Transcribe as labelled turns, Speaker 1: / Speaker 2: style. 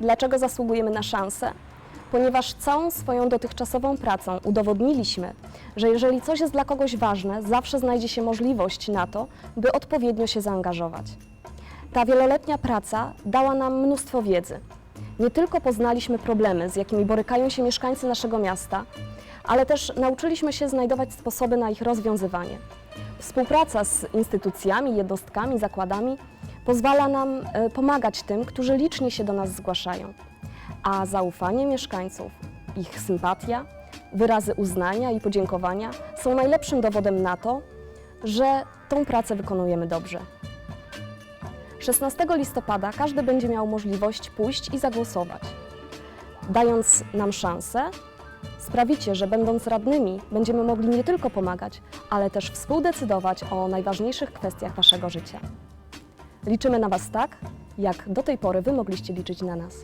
Speaker 1: Dlaczego zasługujemy na szansę? Ponieważ całą swoją dotychczasową pracą udowodniliśmy, że jeżeli coś jest dla kogoś ważne, zawsze znajdzie się możliwość na to, by odpowiednio się zaangażować. Ta wieloletnia praca dała nam mnóstwo wiedzy. Nie tylko poznaliśmy problemy, z jakimi borykają się mieszkańcy naszego miasta, ale też nauczyliśmy się znajdować sposoby na ich rozwiązywanie. Współpraca z instytucjami, jednostkami, zakładami pozwala nam e, pomagać tym, którzy licznie się do nas zgłaszają. A zaufanie mieszkańców, ich sympatia, wyrazy uznania i podziękowania są najlepszym dowodem na to, że tą pracę wykonujemy dobrze. 16 listopada każdy będzie miał możliwość pójść i zagłosować. Dając nam szansę, sprawicie, że będąc radnymi, będziemy mogli nie tylko pomagać, ale też współdecydować o najważniejszych kwestiach Waszego życia. Liczymy na Was tak, jak do tej pory Wy mogliście liczyć na nas.